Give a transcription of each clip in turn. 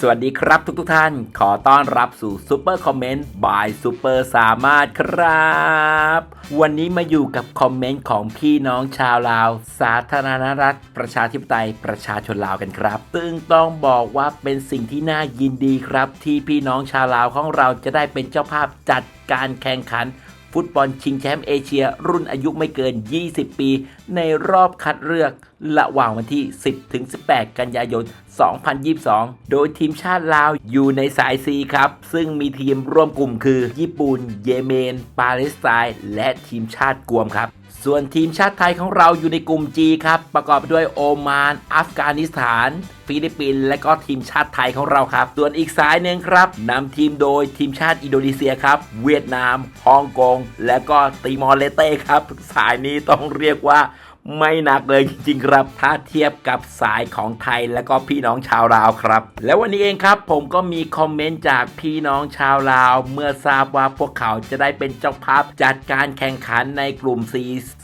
สวัสดีครับทุกทุกท่าน ขอต้อนรับสู่ซูเปอร์คอมเมนต์บายซูเปอร์สามารถครับ วันนี้มาอยู่กับคอมเมนต์ของพี่น้องชาวลาว สาธารณรัฐ ประชาธิปไตยประชาชนลาวกันครับ ซึ่งต้องบอกว่าเป็นสิ่งที่น่ายินดีครับ ที่พี่น้องชาวลาวของเราจะได้เป็นเจ้าภาพจัดการแข่งขัน ฟุตบอลชิงแชมป์เอเชีย รุ่นอายุไม่เกิน 20 ปี ในรอบคัดเลือกระหว่างวันที่ 10ถึง18 กันยายน 2022 โดยทีมชาติลาวอยู่ในสาย C ครับ ซึ่งมีทีมร่วมกลุ่มคือ ญี่ปุ่น เยเมน ปาเลสไตน์และทีมชาติกวมครับ ส่วนทีมชาติไทยของเราอยู่ในกลุ่ม G ครับ ประกอบด้วยโอมาน อัฟกานิสถาน ฟิลิปปินส์และก็ทีมชาติไทยของเราครับ ส่วนอีกสายหนึ่งครับนำทีมโดยทีมชาติอินโดนีเซียครับ เวียดนามฮ่องกง และก็ติมอร์เลเต้ครับ สายนี้ต้องเรียกว่า ไม่หนักเลยจริงๆครับ ถ้าเทียบกับสายของไทยและก็พี่น้องชาวลาวครับ แล้ววันนี้เองครับผมก็มีคอมเมนต์จากพี่น้องชาวลาว เมื่อทราบว่าพวกเขาจะได้เป็นเจ้าภาพจัดการแข่งขันในกลุ่ม C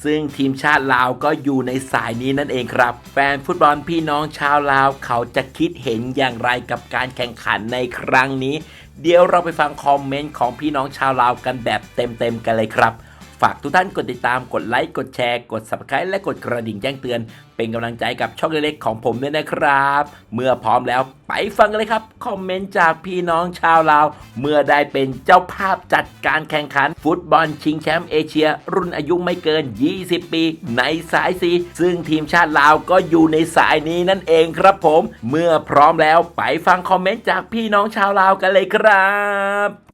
ซึ่งทีมชาติลาวก็อยู่ในสายนี้นั่นเองครับ แฟนฟุตบอลพี่น้องชาวลาวเขาจะคิดเห็นอย่างไรกับการแข่งขันในครั้งนี้ เดี๋ยวเราไปฟังคอมเมนต์ของพี่น้องชาวลาวกันแบบเต็มๆกันเลยครับ ฝากทุกท่านกดติดตามกดไลค์กดแชร์ กด subscribe และกดกระดิ่งแจ้งเตือน เป็นกำลังใจกับช่องเล็กๆของผมด้วยนะครับ เมื่อพร้อมแล้วไปฟังกันเลยครับ คอมเมนต์จากพี่น้องชาวลาว เมื่อได้เป็นเจ้าภาพจัดการแข่งขัน ฟุตบอลชิงแชมป์เอเชีย รุ่นอายุไม่เกิน 20 ปี ในสายสีซึ่งทีมชาติลาวก็อยู่ในสายนี้นั่นเองครับผม เมื่อพร้อมแล้วไปฟังคอมเมนต์จากพี่น้องชาวลาวกันเลยครับ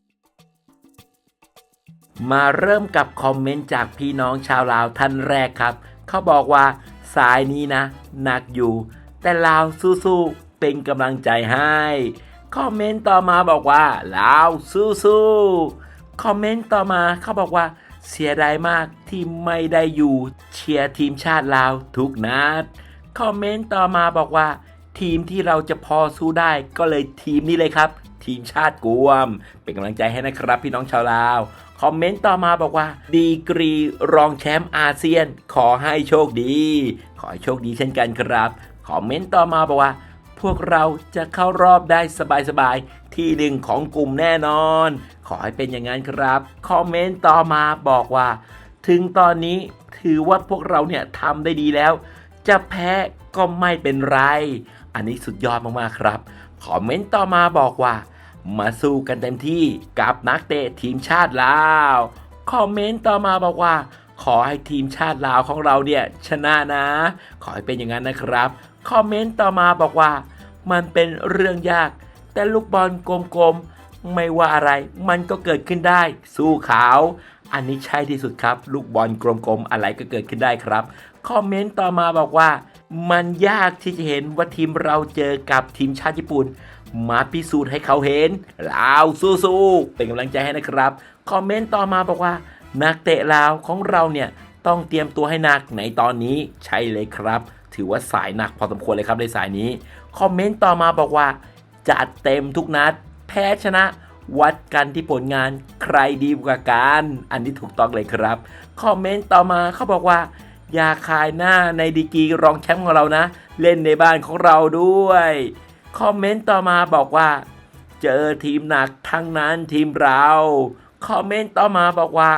มาเริ่มกับคอมเมนต์จากพี่น้องชาวลาวท่านแรกครับ เขาบอกว่าสายนี้นะ หนักอยู่ แต่ลาวสู้ๆเป็นกำลังใจให้ คอมเมนต์ต่อมาบอกว่าลาวสู้ๆคอมเมนต์ต่อมาเขาบอกว่า เสียดายมากที่ไม่ได้อยู่เชียร์ทีมชาติลาวทุกนัดคอมเมนต์ต่อมาบอกว่า ทีมที่เราจะพอสู้ได้ก็เลยทีมนี้เลยครับ ทีมชาติกวม เป็นกำลังใจให้นะครับพี่น้องชาวลาว คอมเมนต์ต่อมาบอกว่า ดีกรีรองแชมป์อาเซียน ขอให้โชคดี ขอให้โชคดีเช่นกันครับคอมเมนต์ต่อมาบอกว่า พวกเราจะเข้ารอบได้สบายๆที่หนึ่งของกลุ่มแน่นอน ขอให้เป็นอย่างนั้นครับคอมเมนต์ต่อมาบอกว่า ถึงตอนนี้ถือว่าพวกเราเนี่ยทำได้ดีแล้ว จะแพ้ก็ไม่เป็นไร อันนี้สุดยอดมากๆครับคอมเมนต์ต่อมาบอกว่า มาสู้กันเต็มที่กับนักเตะทีมชาติลาว คอมเมนต์ต่อมาบอกว่า ขอให้ทีมชาติลาวของเราเนี่ยชนะนะ ขอให้เป็นอย่างนั้นนะครับ คอมเมนต์ต่อมาบอกว่า มันเป็นเรื่องยาก แต่ลูกบอลกลมๆ ไม่ว่าอะไร มันก็เกิดขึ้นได้ สู้เขาอันนี้ใช่ที่สุดครับ ลูกบอลกลมๆ อะไรก็เกิดขึ้นได้ครับ คอมเมนต์ต่อมาบอกว่า มันยากที่จะเห็นว่าทีมเราเจอกับทีมชาติญี่ปุ่น มาพิสูจน์ให้เขาเห็นลาวสู้ๆเป็นกำลังใจให้นะครับ คอมเมนต์ต่อมาบอกว่า นักเตะลาวของเราเนี่ยต้องเตรียมตัวให้หนักในตอนนี้ใช่เลยครับ ถือว่าสายหนักพอสมควรเลยครับในสายนี้ คอมเมนต์ต่อมาบอกว่า จัดเต็มทุกนัด แพ้ชนะ วัดกันที่ผลงานใครดีกว่ากัน อันนี้ถูกต้องเลยครับ คอมเมนต์ต่อมาเขาบอกว่าอย่าขายหน้าในดีกีรองแชมป์ของเรานะ เล่นในบ้านของเราด้วย คอมเมนต์ต่อมาบอกว่า เจอทีมหนักทั้งนั้นทีมเรา คอมเมนต์ต่อมาบอกว่า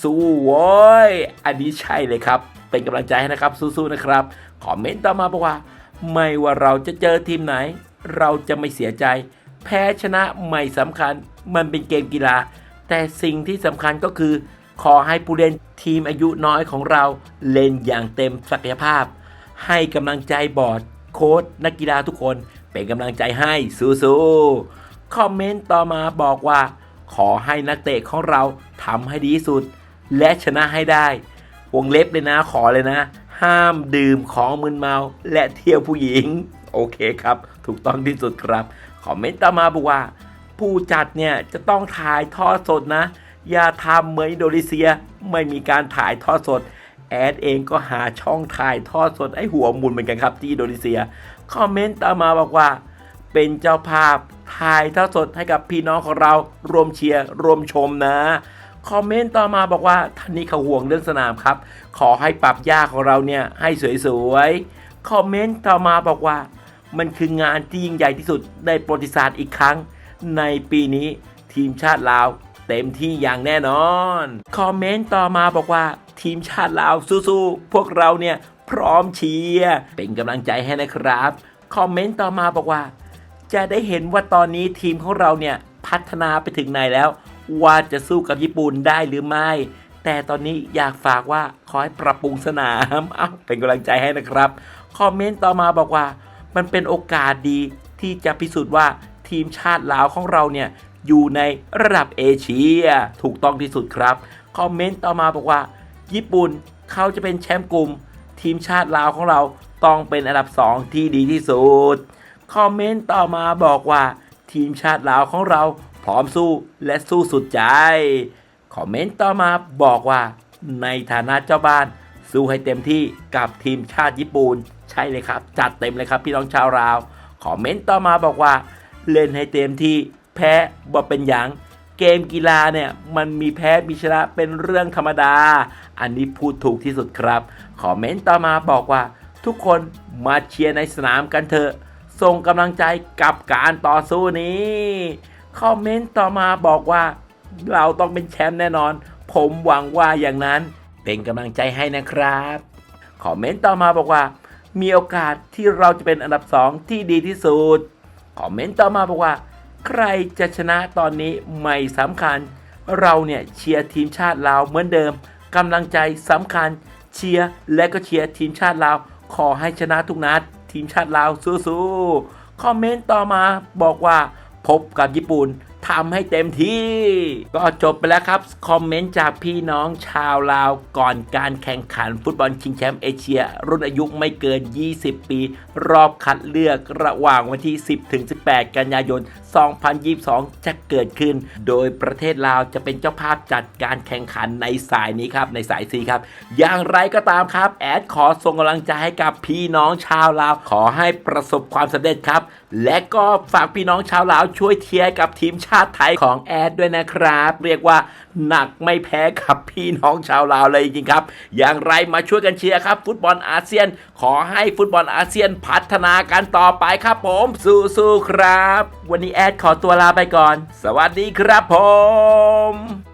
สู้โว้ยอันนี้ใช่เลยครับ เป็นกำลังใจให้นะครับสู้ๆนะครับ คอมเมนต์ต่อมาบอกว่า ไม่ว่าเราจะเจอทีมไหน เราจะไม่เสียใจ แพ้ชนะไม่สำคัญ มันเป็นเกมกีฬา แต่สิ่งที่สำคัญก็คือ ขอให้ผู้เล่นทีมอายุน้อยของเราเล่นอย่างเต็มศักยภาพ ให้กำลังใจบอร์ดโค้ชนักกีฬาทุกคน เป็นกำลังใจให้สู้ๆคอมเมนต์ต่อมาบอกว่า ขอให้นักเตะของเราทำให้ดีที่สุด และชนะให้ได้ วงเล็บเลยนะขอเลยนะ ห้ามดื่มของมึนเมา และเที่ยวผู้หญิง โอเคครับ ถูกต้องที่สุดครับ คอมเมนต์ต่อมาบอกว่า ผู้จัดเนี่ยจะต้องถ่ายทอดสดนะ อย่าทำเหมือนอินโดนีเซียไม่มีการถ่ายทอดสดแอดเองก็หาช่องถ่ายทอดสดไอ้หัวมุนเหมือนกันครับที่อินโดนีเซีย คอมเมนต์ต่อมาบอกว่า เป็นเจ้าภาพถ่ายทอดสดให้กับพี่น้องของเรารวมเชียร์รวมชมนะคอมเมนต์ต่อมาบอกว่าท่านนี้เขาห่วงเรื่องสนามครับ ขอให้ปรับหญ้าของเราเนี่ยให้สวยๆคอมเมนต์ต่อมาบอกว่า มันคืองานที่ยิ่งใหญ่ที่สุดในประวัติศาสตร์อีกครั้ง ในปีนี้ทีมชาติลาวเต็มที่อย่างแน่นอน คอมเมนต์ต่อมาบอกว่า ทีมชาติลาวสู้ๆพวกเราเนี่ย พร้อมเชียร์เป็นกำลังใจให้นะครับ คอมเมนต์ต่อมาบอกว่า จะได้เห็นว่าตอนนี้ทีมของเราเนี่ยพัฒนาไปถึงไหนแล้ว ว่าจะสู้กับญี่ปุ่นได้หรือไม่ แต่ตอนนี้อยากฝากว่าขอให้ปรับปรุงสนามเอาเป็นกำลังใจให้นะครับ คอมเมนต์ต่อมาบอกว่า มันเป็นโอกาสดีที่จะพิสูจน์ว่าทีมชาติลาวของเราเนี่ยอยู่ในระดับเอเชียถูกต้องที่สุดครับ คอมเมนต์ต่อมาบอกว่า ญี่ปุ่นเขาจะเป็นแชมป์กลุ่ม ทีมชาติลาวของเราต้องเป็นอันดับ 2 ที่ดีที่สุด คอมเมนต์ต่อมาบอกว่า ทีมชาติลาวของเราพร้อมสู้และสู้สุดใจ คอมเมนต์ต่อมาบอกว่า ในฐานะเจ้าบ้าน สู้ให้เต็มที่กับทีมชาติญี่ปุ่นใช่เลยครับ จัดเต็มเลยครับพี่น้องชาวลาว คอมเมนต์ต่อมาบอกว่า เล่นให้เต็มที่แพ้บ่เป็นหยังเกมกีฬาเนี่ยมันมีแพ้มีชนะเป็นเรื่องธรรมดา อันนี้พูดถูกที่สุดครับ คอมเมนต์ต่อมาบอกว่า ทุกคนมาเชียร์ในสนามกันเถอะ ส่งกำลังใจกับการต่อสู้นี้ คอมเมนต์ต่อมาบอกว่า เราต้องเป็นแชมป์แน่นอน ผมหวังว่าอย่างนั้นเป็นกำลังใจให้นะครับ คอมเมนต์ต่อมาบอกว่า มีโอกาสที่เราจะเป็นอันดับสองที่ดีที่สุด คอมเมนต์ต่อมาบอกว่า ใครจะชนะตอนนี้ไม่สำคัญ เราเนี่ยเชียร์ทีมชาติลาวเหมือนเดิมกำลังใจสำคัญ เชียร์และก็เชียร์ทีมชาติลาว ขอให้ชนะทุกนัด ทีมชาติลาวสู้ๆคอมเมนต์ต่อมาบอกว่าพบกับญี่ปุ่น ทำให้เต็มที่ ก็จบไปแล้วครับ คอมเมนต์จากพี่น้องชาวลาวก่อนการแข่งขันฟุตบอลชิงแชมป์เอเชีย รุ่นอายุไม่เกิน 20 ปี รอบคัดเลือกระหว่างวันที่ 10ถึง18 กันยายน 2022 จะเกิดขึ้น โดยประเทศลาวจะเป็นเจ้าภาพจัดการแข่งขันในสายนี้ครับในสาย C ครับอย่างไรก็ตามครับ แอดขอส่งกำลังใจให้กับพี่น้องชาวลาวขอให้ประสบความสำเร็จครับ และก็ฝากพี่น้องชาวลาวช่วยเทียร์กับทีมชาติไทยของแอดด้วยนะครับ เรียกว่าหนักไม่แพ้กับพี่น้องชาวลาวเลยจริงครับ อย่างไรมาช่วยกันเชียร์ครับ ฟุตบอลอาเซียน ขอให้ฟุตบอลอาเซียนพัฒนากันต่อไปครับผมสู้ๆครับ วันนี้แอดขอตัวลาไปก่อน สวัสดีครับผม